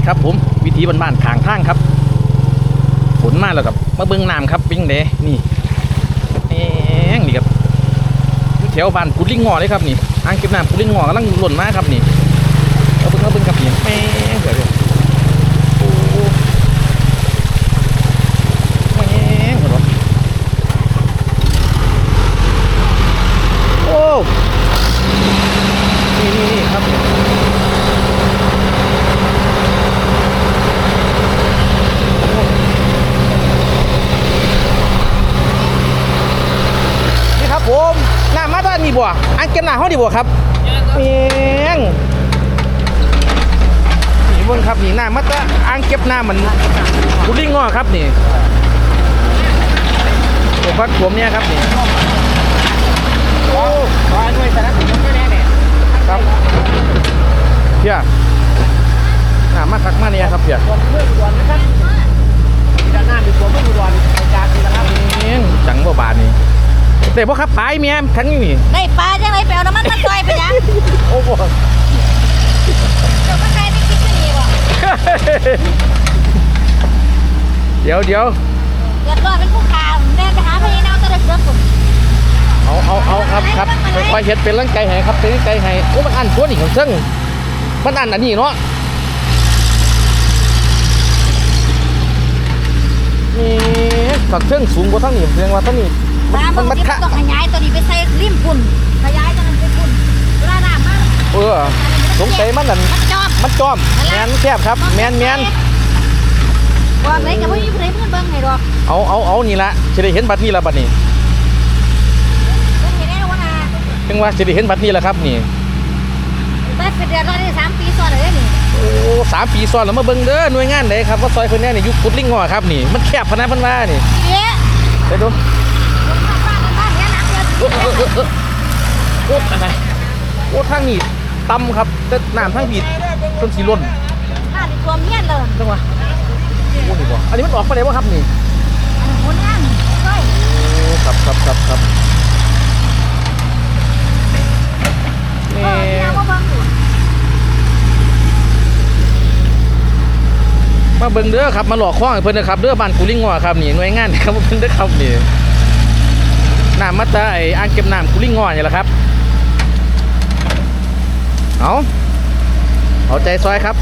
ดีครับผมวิธีบ้านๆขางทางครับฝนมาแล้วกับมาเบิ้งน้ำครับปิ้งเดนี่แองนี่ครับแถวบ้านกุดลิงงอเลยครับนี่อ่างเก็บน้ำกุดลิงงอกำลังหล่นมาครับนี่เอาเบิ้งเอาเบิ้งครับนี่แม่งเดี๋ยวเดี๋ยวโอ้แม่งเหรอโอ้นี่นี่นี่ครับ นี่ครับผมน้ำมาด้านนี้ บ่อันเก็บน้ำเขาดีบ่ครับเมียงนี่บนครับนี่หน้ำมาด้านอ่างเก็บน้ำมันกุลิงงอครับนี่โอ้พัดผมเนี่ยครับนี่โอ้ขอด้วยสารสินก็แน่เนี่ยครับเพียน้ำมาคักมาเนี่ยครับเพีย แต่บ่ครับปลายเมียทั้งนี้นี่ได้ปลาจังไรไปเอาน้ำมันมาซอยไปยังโอ้โหเดี๋ยวมันใครไม่คิดจะหนีบ่เดี๋ยวเดี๋ยวเดือดร้อนเป็นผู้ข่าวแม่ไปหาพญานาคตะเดือดร้อนผมเอาเอาเอาครับครับค่อยๆเฮ็ดเป็นร่างกายให้ครับเป็นร่างกายให้โอ้มันอันตัวนี่ของซึ่งมันอันอันนี้เนาะนี่ฝักเชิงสูงกว่าทั้งนี้แสดงว่าทั้งนี้ มันน้ำมัมันนมันที่คะต้องขยายตัวนี้ไปใส่ริมปุ่นขยายตัวนั้นไปปุ่นเวลาน้ำมันเออสงสัยมันนั่นมันจอบมันจอมแมนแคบครับ แมนแมนว่าไหนกับพวกนี้เพื่อนเพื่อนเบิ่งให้ดอกเอาเอาเอานี่ละจะได้เห็นบัดนี้ละบัดนี้เบิ่งให้ได้ว่านาถึงว่าจะได้เห็นบัดนี้ละครับนี่แต่เป็นเดือดร้อนได้สามปีซ้อนเลยนี่โอ้สามปีซ้อนแล้วมาเบิ่งเด้อหน่วยงานไหนครับว่าซอยเพิ่นแน่นี่อยุคกุดลิงงอครับนี่มันแคบพะนะเพิ่นว่านี่ทีนี้ไปดูบ้านบ้านบ้านเนี้ยน้ำเดือด โอ้โอ้โอ้โอ้โอ้อะไรโอ้ทางนี้ต่ำครับ แต่น้ำทางบีดต้นสีล้นบ้านที่ท่วมเมียนเลยจังหวะโอ้นี่บ่อันนี้มันออกไปได้บ่ครับนี่ผลงานซอยโอ้ครับครับครับครับเอนี่อเนี่ยว่าเบิ่งอยู่มาเบิ่งเด้อครับ มาหลอกข้องให้เพิ่นนะครับเด้อบ้านกูลิงงอครับนี่หน่วยงานครับเพิ่นเด้อครับนี่ น้ำมาตาไอ้อ่างเก็บน้ำกุลิงงอนี่แหละครับ เอาเอาใจซอยครับ